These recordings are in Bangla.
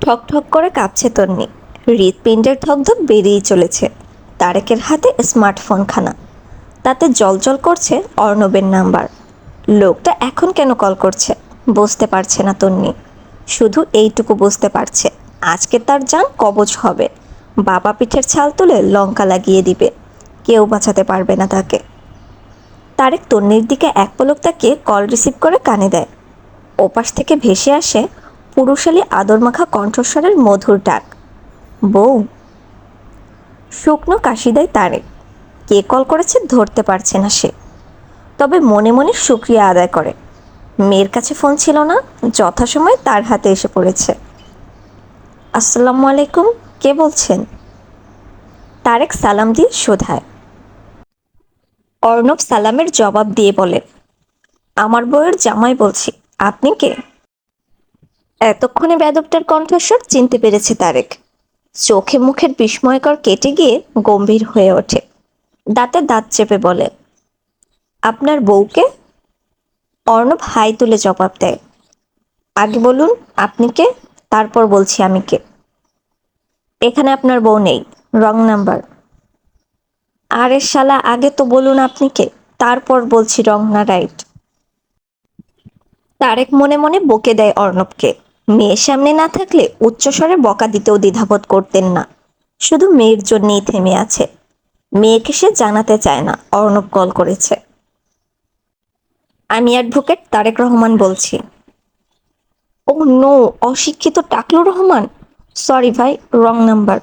ঠক ঠক করে কাঁপছে তন্নি। হৃৎপিণ্ডের ধকধক বেরিয়েই চলেছে। তারেকের হাতে স্মার্টফোনখানা। তাতে জলজল করছে অর্ণবের নাম্বার। লোকটা এখন কেন কল করছে? বুঝতে পারছে না তন্নি। শুধু এইটুকু বুঝতে পারছে। আজকে তার যান কবচ হবে। বাবা পিঠের ছাল তুলে লঙ্কা লাগিয়ে দিবে। কেউ বাঁচাতে পারবে না তাকে। তারেক তন্নির দিকে এক পলক তাকিয়ে কল রিসিভ করে কানে দেয়। ওপাশ থেকে ভেসে আসে পুরুষালী আদরমাখা কণ্ঠস্বরের মধুর ডাক। বউ। শুকনো কাশি দেয় তারেক কে কল করেছে ধরতে পারছে না সে। তবে মনে মনে শুক্রিয়া আদায় করে। মেয়ের কাছে ফোন ছিল না, যথাসময়ে তার হাতে এসে পড়েছে। আসসালামু আলাইকুম, কে বলছেন? তারেক সালাম দিয়ে শোধায়। অর্ণব সালামের জবাব দিয়ে বলে, আমার বউয়ের জামাই বলছি, আপনি কে? এতক্ষণে বেদবটার কণ্ঠস্বর চিনতে পেরেছে তারেক। চোখে মুখের বিস্ময়কর কেটে গিয়ে গম্ভীর হয়ে ওঠে। দাঁতে দাঁত চেপে বলে, আপনার বউকে? অর্ণব হাই তুলে জবাব দেয়, আগে বলুন, আপনি কে? তারপর বলছি আমি কে। এখানে আপনার বউ নেই, রং নাম্বার। আরে শালা, আগে তো বলুন আপনি কে? তারপর বলছি রং না রাইট। তারেক মনে মনে বকে দেয় অর্ণবকে। মেয়ের সামনে না থাকলে উচ্চস্বরে বকা দিতেও দ্বিধাবোধ করতেন না। শুধু মেয়ের জন্যেই থেমে আছে। মেয়েকে সে জানাতে চায় না, অর্ণব কল করেছে। আমি অ্যাডভোকেট তারেক রহমান বলছি। ও নো, অশিক্ষিত টাকলু রহমান? সরি ভাই, রং নাম্বার।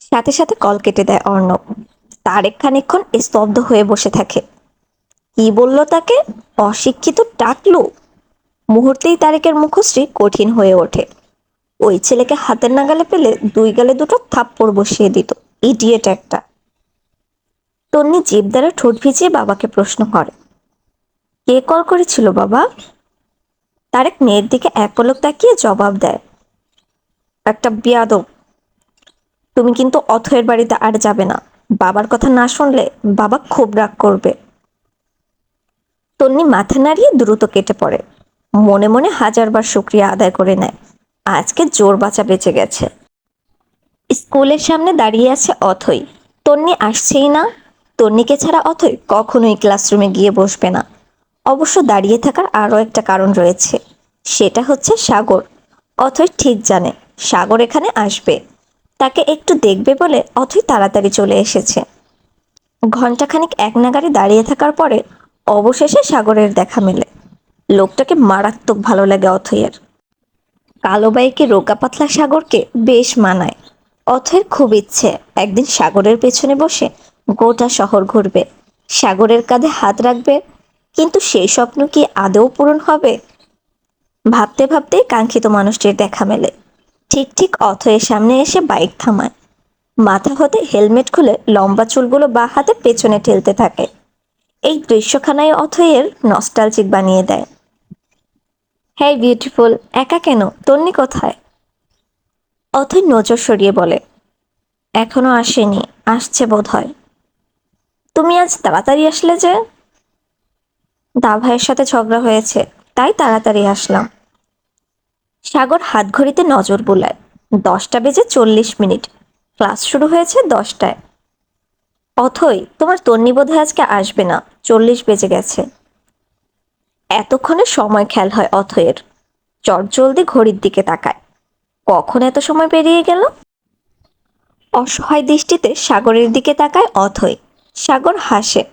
সাথে সাথে কল কেটে দেয় অর্ণব। তারেক খানিক্ষণ স্তব্ধ হয়ে বসে থাকে। কি বলল তাকে? অশিক্ষিত টাকলু? মুহূর্তেই তারেকের মুখশ্রী কঠিন হয়ে ওঠে। ওই ছেলেকে হাতের নাগালে পেলে দুই গালে দুটো থাপ্পড় বসিয়ে দিত। ইডিয়েট একটা। তন্নি জিভ দ্বারা ঠোঁট ভিজিয়ে বাবাকে প্রশ্ন করে, কে কল করেছিল বাবা? তারেক মেয়ের দিকে এক পলক তাকিয়ে জবাব দেয়, একটা বিয়াদব। তুমি কিন্তু অথয়ের বাড়িতে আর যাবে না। বাবার কথা না শুনলে বাবা খুব রাগ করবে। তন্নি মাথা নাড়িয়ে দ্রুত কেটে পড়ে। মনে মনে হাজারবার শুক্রিয়া আদায় করে নেয়। আজকে জোর বাঁচা বেঁচে গেছে। স্কুলের সামনে দাঁড়িয়ে আছে অথই। তন্নি আসছেই না। তন্নিকে ছাড়া অথই কখনোই ক্লাসরুমে গিয়ে বসবে না। অবশ্য দাঁড়িয়ে থাকার আরও একটা কারণ রয়েছে। সেটা হচ্ছে সাগর। অথই ঠিক জানে, সাগর এখানে আসবে। তাকে একটু দেখবে বলে অথই তাড়াতাড়ি চলে এসেছে। ঘন্টাখানিক এক নাগারে দাঁড়িয়ে থাকার পরে অবশেষে সাগরের দেখা মেলে। লোকটাকে মারাত্মক ভালো লাগে অথয়ের কালো বাইকে রোগা পাতলা সাগরকে বেশ মানায়। অথয়ের খুব ইচ্ছে, একদিন সাগরের পেছনে বসে গোটা শহর ঘুরবে। সাগরের কাঁধে হাত রাখবে, কিন্তু সেই স্বপ্ন কি আদৌ পূরণ হবে? ভাবতে ভাবতেই কাঙ্ক্ষিত মানুষটির দেখা মেলে। ঠিক ঠিক অথয়ের সামনে এসে বাইক থামায়। মাথা হতে হেলমেট খুলে লম্বা চুলগুলো বা হাতে পেছনে ঠেলতে থাকে। এই দৃশ্যখানায় অথয়ের নস্টালজিক বানিয়ে দেয়। হ্যাঁ বিউটিফুল, একা কেন? তন্নি কোথায়? অথই নজর সরিয়ে বলে, এখনও আসেনি, আসছে বোধ হয় তুমি আজ তাড়াতাড়ি আসলে যে? দা ভাইয়ের সাথে ঝগড়া হয়েছে, তাই তাড়াতাড়ি আসলাম। সাগর হাত ঘড়িতে নজর বোলায়, দশটা বেজে চল্লিশ মিনিট, ক্লাস শুরু হয়েছে দশটায়। অথই তোমার তন্নি বোধহয় আজকে আসবে না, চল্লিশ বেজে গেছে। এতক্ষণে সময় খেয়াল হয় অথয়ের। চটজলদি ঘড়ির দিকে তাকায়। কখন এত সময় পেরিয়ে গেল? অসহায় দৃষ্টিতে সাগরের দিকে তাকায় অথই সাগর হাসে।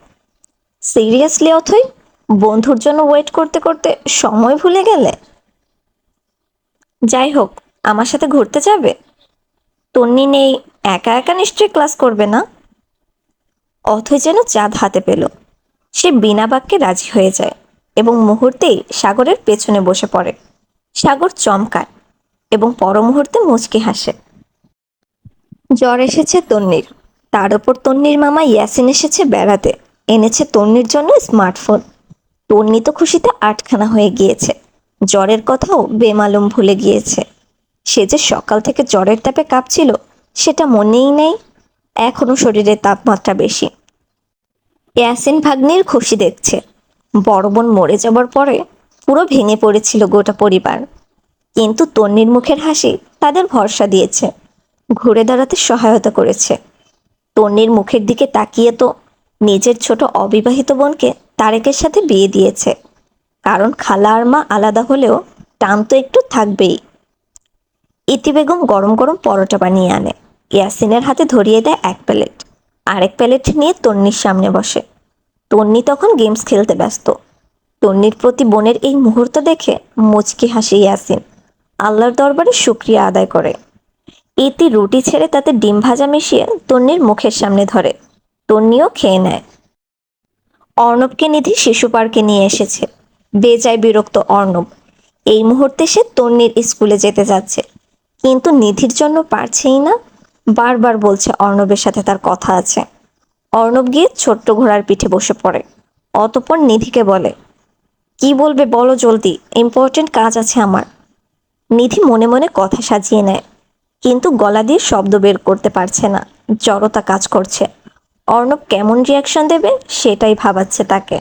সিরিয়াসলি অথই বন্ধুর জন্য ওয়েট করতে করতে সময় ভুলে গেলে? যাই হোক, আমার সাথে ঘুরতে যাবে? তন্নি নেই, একা একা নিশ্চয়ই ক্লাস করবে না? অথই যেন চাঁদ হাতে পেল। সে বিনা বাক্যে রাজি হয়ে যায়। এবং মুহূর্তেই সাগরের পেছনে বসে পড়ে। সাগর চমকায় এবং পর মুহূর্তে মুচকি হাসে। জ্বর এসেছে তন্নির তার ওপর তন্নির মামা ইয়াসিন এসেছে বেড়াতে। এনেছে তন্নির জন্য স্মার্টফোন। তন্নি তো খুশিতে আটখানা হয়ে গিয়েছে। জ্বরের কথাও বেমালুম ভুলে গিয়েছে। সে যে সকাল থেকে জ্বরের তাপে কাঁপছিল, সেটা মনেই নেই। এখনও শরীরের তাপমাত্রা বেশি। ইয়াসিন ভাগ্নির খুশি দেখছে। বড় বোন মরে যাবার পরে পুরো ভেঙে পড়েছিল গোটা পরিবার। কিন্তু তন্নির মুখের হাসি তাদের ভরসা দিয়েছে, ঘুরে দাঁড়াতে সহায়তা করেছে। তন্নির মুখের দিকে তাকিয়ে তো নিজের ছোট অবিবাহিত বোনকে তারেকের সাথে বিয়ে দিয়েছে। কারণ খালা আর মা আলাদা হলেও টান তো একটু থাকবেই। ইতি বেগম গরম গরম পরোটা বানিয়ে আনে। ইয়াসিনের হাতে ধরিয়ে দেয় এক প্লেট আরেক প্লেট নিয়ে তন্নির সামনে বসে। তন্নি তখন গেমস খেলতে ব্যস্ত। তন্নির প্রতি বোনের এই মুহূর্ত দেখে মুচকি হাসি ইয়াসিন। আল্লাহর দরবারে শুক্রিয়া আদায় করে। ইতি রুটি ছেড়ে তাতে ডিম ভাজা মিশিয়ে তন্নির মুখের সামনে ধরে। তন্নিও খেয়ে নেয়। অর্ণবকে নিধি শিশু পার্কে নিয়ে এসেছে। বেজায় বিরক্ত অর্ণব। এই মুহূর্তে সে তন্নির স্কুলে যেতে যাচ্ছে। কিন্তু নিধির জন্য পারছেই না। বারবার বলছে অর্ণবের সাথে তার কথা আছে। অর্ণব গিয়ে ছোট্ট ঘোড়ার পিঠে বসে পড়ে। অতপর নিধিকে বলে, কি বলবে বলো জলদি ইম্পর্টেন্ট কাজ আছে আমার। নিধি মনে মনে কথা সাজিয়ে নেয়, কিন্তু গলা দিয়ে শব্দ বের করতে পারছে না, জড়তা কাজ করছে। অর্ণব কেমন রিয়াকশন দেবে সেটাই ভাবাচ্ছে তাকে।